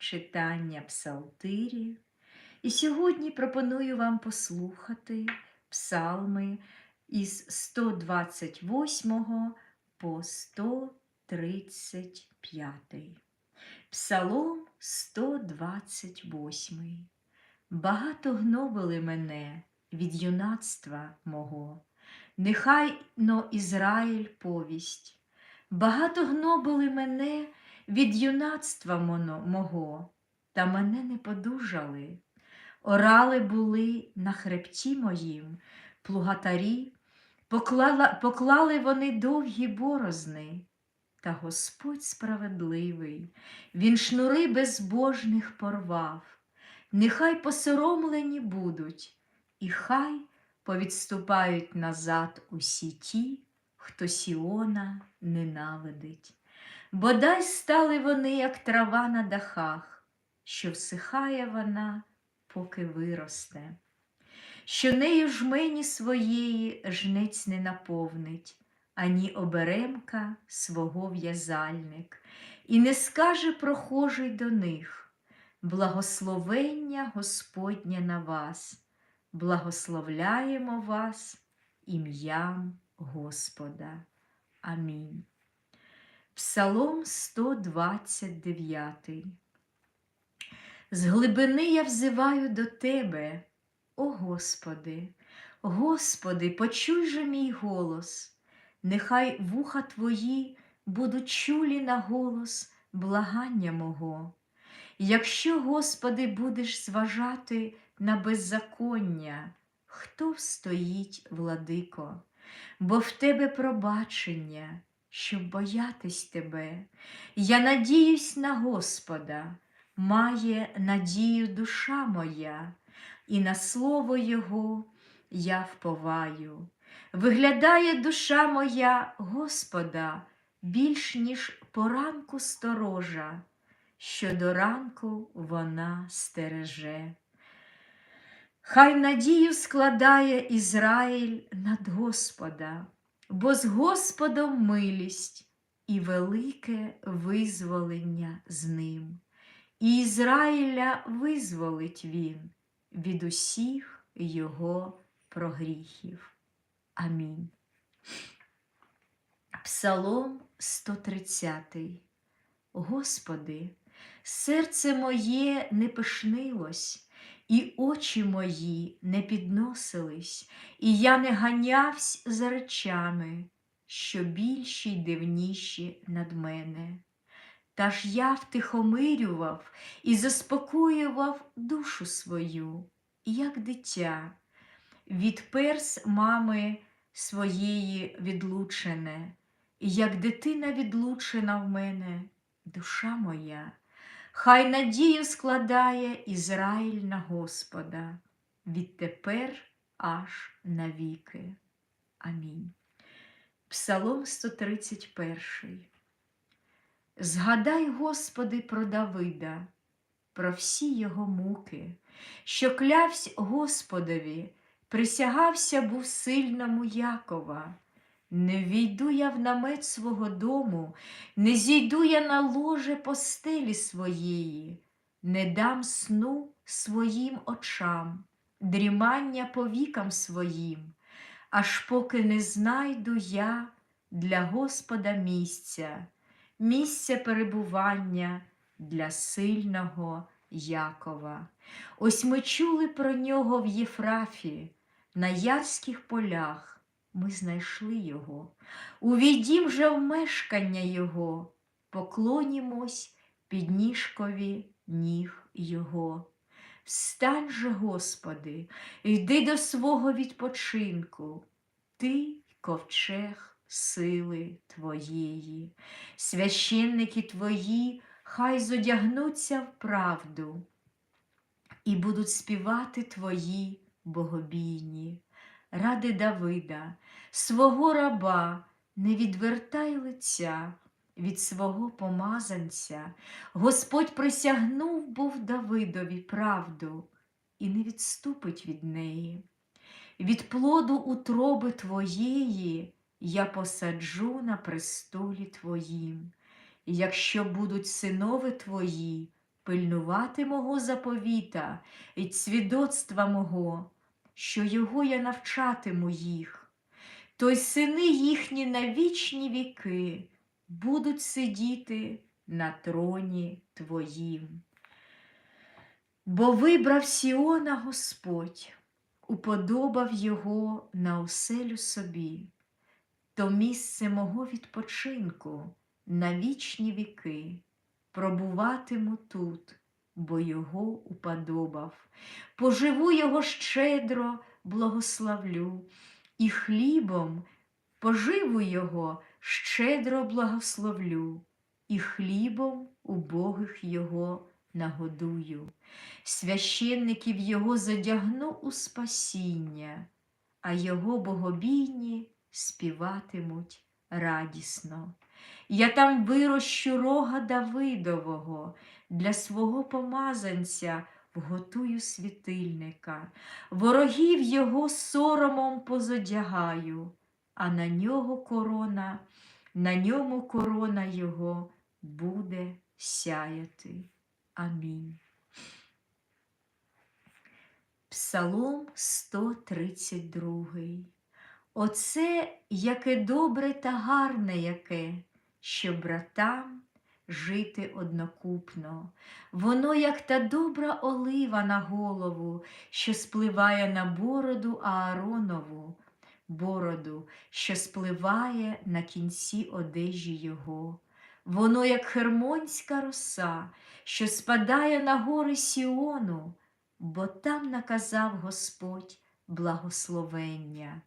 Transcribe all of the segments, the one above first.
читання псалтирі. І сьогодні пропоную вам послухати псалми із 128 по 135. Псалом 128. Багато гнобили мене від юнацтва мого, нехай но Ізраїль повість. Багато гнобили мене від юнацтва моно- мого, та мене не подужали. Орали були на хребті моїм, плугатарі, поклала, поклали вони довгі борозни. Та Господь справедливий, Він шнури безбожних порвав. Нехай посоромлені будуть, і хай повідступають назад усі ті, хто Сіона ненавидить. Бодай стали вони, як трава на дахах, що всихає вона, поки виросте, що нею жмені своєї жнець не наповнить, ані оберемка свого в'язальник, і не скаже прохожий до них благословення Господнє на вас, благословляємо вас ім'ям Господа. Амінь. Псалом 129. З глибини я взиваю до Тебе, о Господи, Господи, почуй же мій голос, нехай вуха Твої будуть чулі на голос благання мого. Якщо, Господи, будеш зважати на беззаконня, хто встоїть, владико, бо в Тебе пробачення, щоб боятись Тебе. Я надіюсь на Господа, має надію душа моя, і на слово Його я вповаю. Виглядає душа моя Господа більш ніж поранку сторожа, що до ранку вона стереже. Хай надію складає Ізраїль над Господа, бо з Господом милість і велике визволення з ним. І Ізраїля визволить він від усіх його прогріхів. Амінь. Псалом 130. Господи, серце моє не пишнилось, і очі мої не підносились, і я не ганявсь за речами, що більші й дивніші над мене. Та ж я втихомирював і заспокоював душу свою, як дитя, від перс мами своєї відлучене, як дитина відлучена в мене, душа моя, хай надію складає Ізраїль на Господа, відтепер аж навіки. Амінь. Псалом 131. Згадай, Господи, про Давида, про всі його муки, що клявсь Господові, присягався був сильному Якова. Не війду я в намет свого дому, не зійду я на ложе постелі своєї, не дам сну своїм очам, дрімання повікам своїм, аж поки не знайду я для Господа місця, місця перебування для сильного Якова. Ось ми чули про нього в Єфрафі, на ярських полях ми знайшли його. Увійдім же в мешкання його, поклонімось підніжкові ніг його. Встань же, Господи, йди до свого відпочинку, ти ковчег сили Твоєї, священники Твої хай зодягнуться в правду і будуть співати Твої богобійні. Ради Давида, свого раба, не відвертай лиця від свого помазанця. Господь присягнув був Давидові правду і не відступить від неї. Від плоду утроби Твоєї я посаджу на престолі Твоїм. Якщо будуть синови Твої пильнувати мого заповіта і свідоцтва мого, що його я навчатиму їх, то й сини їхні на вічні віки будуть сидіти на троні твоїм. Бо вибрав Сіона Господь, уподобав його на оселю собі, то місце мого відпочинку на вічні віки, пробуватиму тут, бо його уподобав, поживу його щедро, благословлю, і хлібом поживу його щедро благословлю, і хлібом убогих його нагодую. Священників його задягну у спасіння, а його богобійні співатимуть радісно. Я там вирощу рога Давидового, для свого помазанця вготую світильника, ворогів його соромом позодягаю, а на нього корона, на ньому корона його буде сяяти. Амінь. Псалом 132. Оце яке добре та гарне яке, що братам жити однокупно. Воно, як та добра олива на голову, що спливає на бороду Ааронову, бороду, що спливає на кінці одежі його. Воно, як хермонська роса, що спадає на гори Сіону, бо там наказав Господь благословення,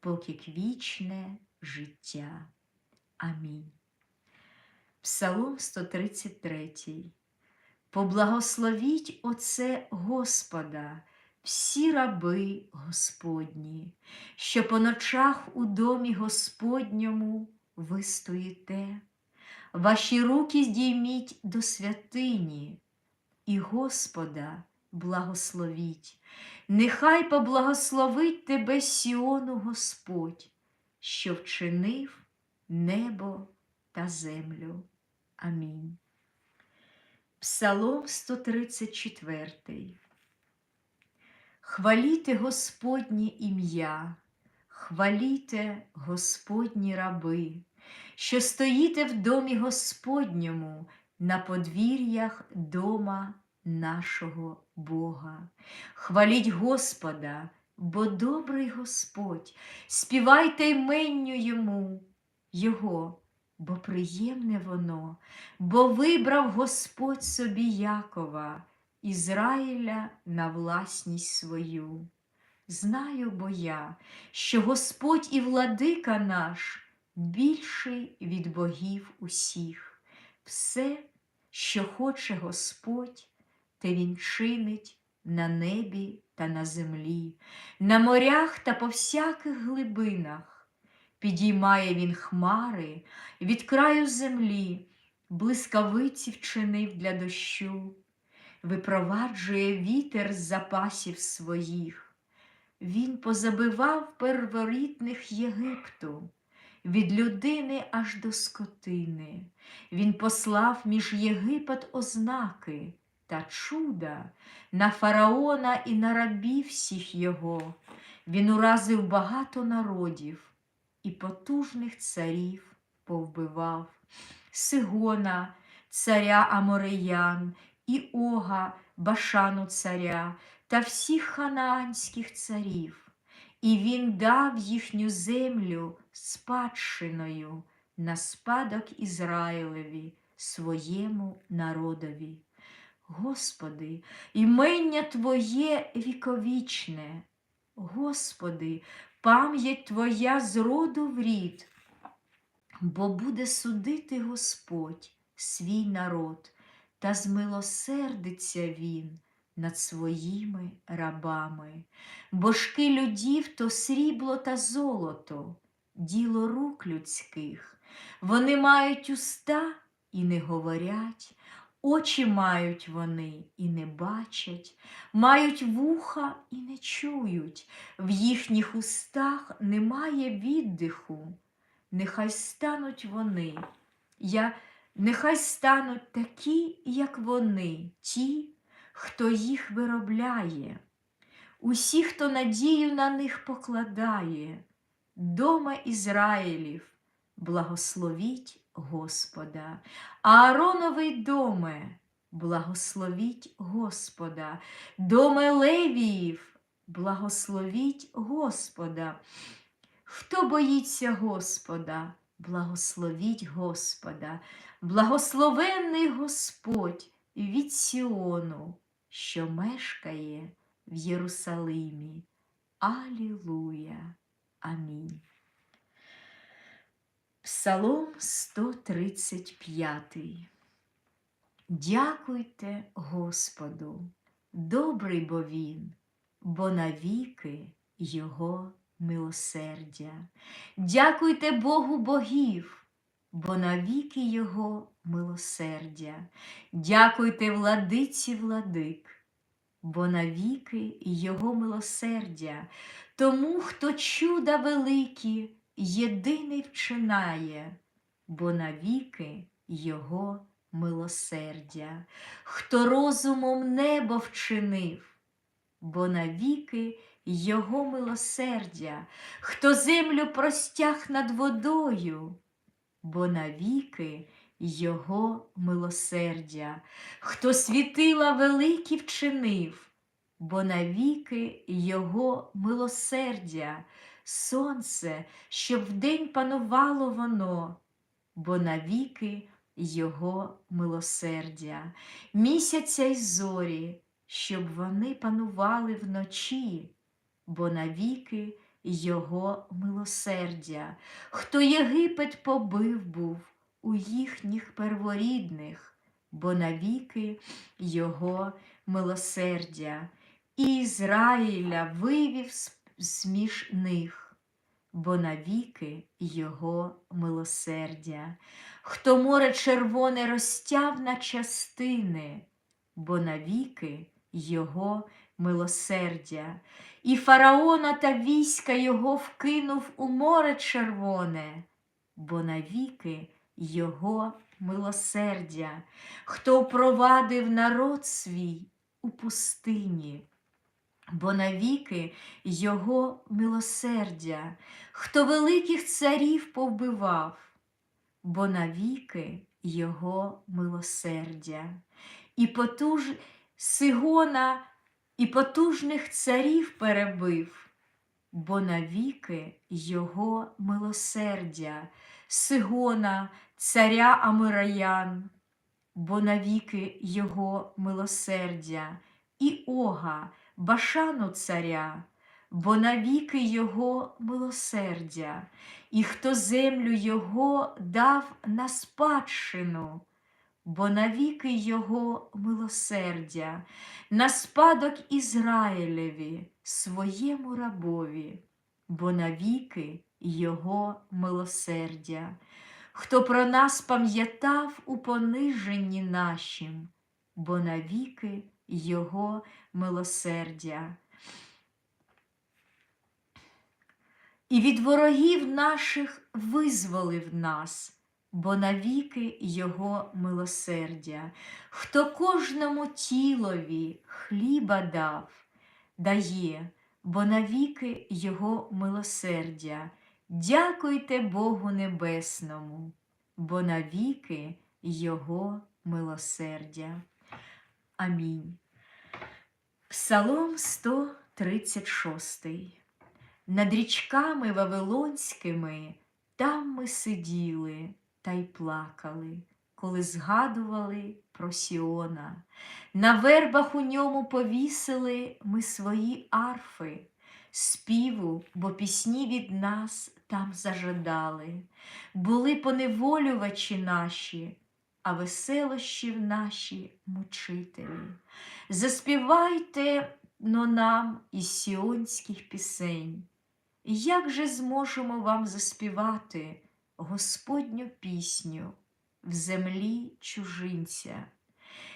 поки вічне життя. Амінь. Псалом 133. Поблагословіть оце Господа, всі раби Господні, що по ночах у домі Господньому ви стоїте. Ваші руки здійміть до святині, і Господа благословіть. Нехай поблагословить тебе Сіону Господь, що вчинив небо та землю. Амінь. Псалом 134. Хваліте Господнє ім'я, хваліте Господні раби, що стоїте в домі Господньому на подвір'ях дома нашого Бога. Хваліть Господа, бо добрий Господь, співайте йменню йому, Його, бо приємне воно, бо вибрав Господь собі Якова, Ізраїля на власність свою. Знаю бо я, що Господь і владика наш більший від богів усіх. Все, що хоче Господь, те він чинить на небі та на землі, на морях та по всяких глибинах. Підіймає він хмари від краю землі, блискавиці вчинив для дощу, випроваджує вітер з запасів своїх. Він позабивав перворітних Єгипту від людини аж до скотини. Він послав між Єгипет ознаки та чуда на фараона і на рабів всіх його. Він уразив багато народів і потужних царів повбивав Сигона, царя Амореян, і Ога, Башану царя та всіх ханаанських царів. І він дав їхню землю спадщиною на спадок Ізраїлеві, своєму народові. Господи, імення Твоє віковічне, Господи, пам'ять Твоя з роду в рід, бо буде судити Господь свій народ, та змилосердиться Він над своїми рабами, божки людів то срібло та золото, діло рук людських. Вони мають уста і не говорять, очі мають вони і не бачать, мають вуха і не чують, в їхніх устах немає віддиху. Нехай стануть вони, я нехай стануть такі, як вони, ті, хто їх виробляє, усі, хто надію на них покладає, дома Ізраїлів, благословіть Господа, Аароновий доме, благословіть Господа, доме Левіїв, благословіть Господа. Хто боїться Господа, благословіть Господа, благословенний Господь від Сіону, що мешкає в Єрусалимі. Алілуя. Амінь. Псалом 135. Дякуйте Господу, добрий бо Він, бо навіки Його милосердя. Дякуйте Богу богів, бо навіки Його милосердя. Дякуйте владиці владик, бо навіки Його милосердя, тому, хто чуда великі, єдиний вчинає, бо навіки Його милосердя, хто розумом небо вчинив, бо навіки Його милосердя, хто землю простяг над водою, бо навіки Його милосердя, хто світила великі вчинив, бо навіки Його милосердя, сонце, щоб вдень панувало воно, бо навіки Його милосердя, місяця й зорі, щоб вони панували вночі, бо навіки Його милосердя, хто Єгипет побив був у їхніх перворідних, бо навіки Його милосердя, і Ізраїля вивів зміж них, бо навіки Його милосердя, хто море червоне розтяв на частини, бо навіки Його милосердя, і фараона та війська його вкинув у море червоне, бо навіки Його милосердя, хто впровадив народ свій у пустині, бо навіки Його милосердя, хто великих царів повбивав, бо навіки Його милосердя, і потуж Сигона, і потужних царів перебив, бо навіки Його милосердя, Сигона, царя Амираян, бо навіки Його милосердя, і Ога, Башану царя, бо навіки Його милосердя, і хто землю Його дав на спадщину, бо навіки Його милосердя, на спадок Ізраїлеві, своєму рабові, бо навіки Його милосердя, хто про нас пам'ятав у пониженні нашім, бо навіки Його милосердя. І від ворогів наших визволив нас, бо навіки Його милосердя, хто кожному тілові хліба дав, дає, бо навіки Його милосердя. Дякуйте Богу Небесному, бо навіки Його милосердя. Амінь. Псалом 136. Над річками Вавилонськими там ми сиділи та й плакали, коли згадували про Сіона. На вербах у ньому повісили ми свої арфи, співу, бо пісні від нас там зажадали. Були поневолювачі наші, а веселощів наші мучителі. Заспівайте но нам із сіонських пісень. Як же зможемо вам заспівати Господню пісню в землі чужинця?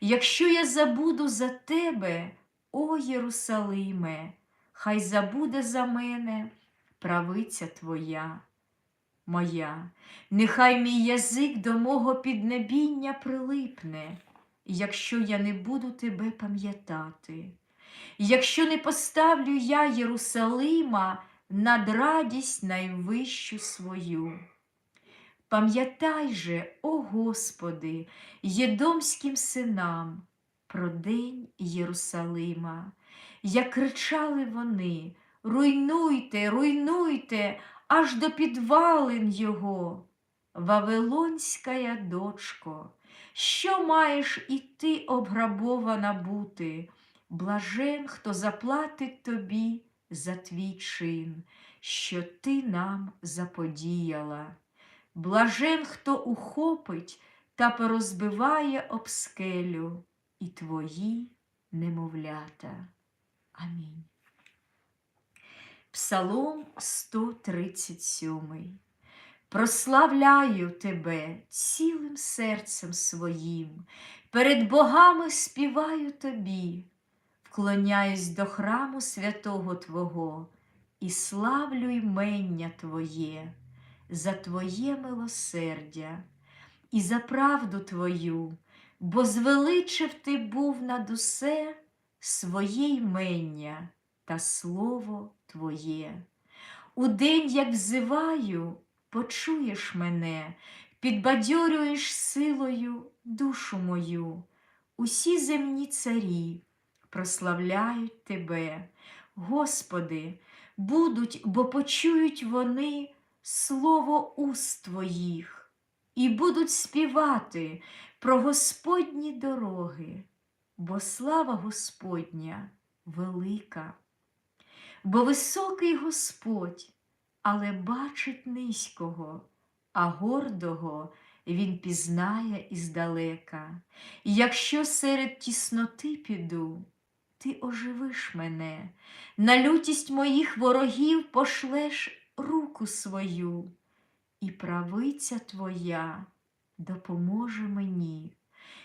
Якщо я забуду за тебе, о Єрусалиме, хай забуде за мене правиця твоя. Моя, нехай мій язик до мого піднебіння прилипне, якщо я не буду тебе пам'ятати, якщо не поставлю я Єрусалима над радість найвищу свою. Пам'ятай же, о Господи, єдомським синам про день Єрусалима, як кричали вони, руйнуйте, руйнуйте, аж до підвалин його. Вавилонська дочко, що маєш і ти обграбована бути? Блажен, хто заплатить тобі за твій чин, що ти нам заподіяла. Блажен, хто ухопить та порозбиває об скелю і твої немовлята. Амінь. Псалом 137. Прославляю тебе цілим серцем своїм, перед богами співаю тобі, вклоняюсь до храму святого Твого і славлю ймення Твоє за Твоє милосердя і за правду Твою, бо звеличив Ти був над усе своє ймення та слово Твоє. У день, як взиваю, почуєш мене, підбадьорюєш силою душу мою. Усі земні царі прославляють Тебе, Господи, будуть, бо почують вони слово уст Твоїх і будуть співати про Господні дороги, бо слава Господня велика, бо високий Господь, але бачить низького, а гордого Він пізнає іздалека. Якщо серед тісноти піду, ти оживиш мене, на лютість моїх ворогів пошлеш руку свою, і правиця Твоя допоможе мені.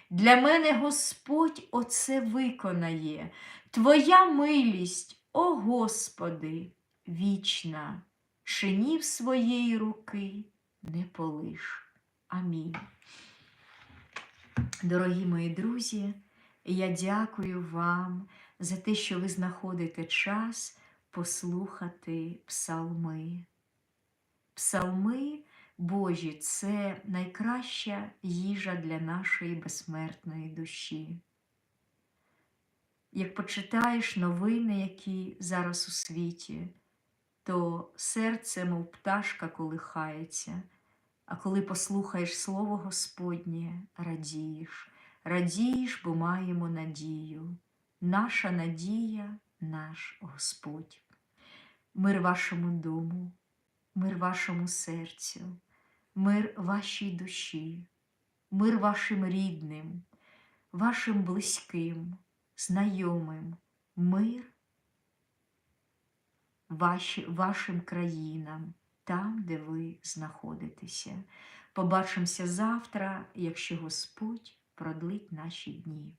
Для мене Господь оце виконає, Твоя милість, о Господи, вічна, шинів своєї руки не полиш. Амінь. Дорогі мої друзі, я дякую вам за те, що ви знаходите час послухати псалми. Псалми Божі це найкраща їжа для нашої безсмертної душі. Як почитаєш новини, які зараз у світі, то серце, мов пташка, колихається, а коли послухаєш Слово Господнє, радієш, радієш, бо маємо надію. Наша надія, наш Господь. Мир вашому дому, мир вашому серцю, мир вашій душі, мир вашим рідним, вашим близьким, знайомим, мир ваші, вашим країнам, там, де ви знаходитеся. Побачимося завтра, якщо Господь продлить наші дні.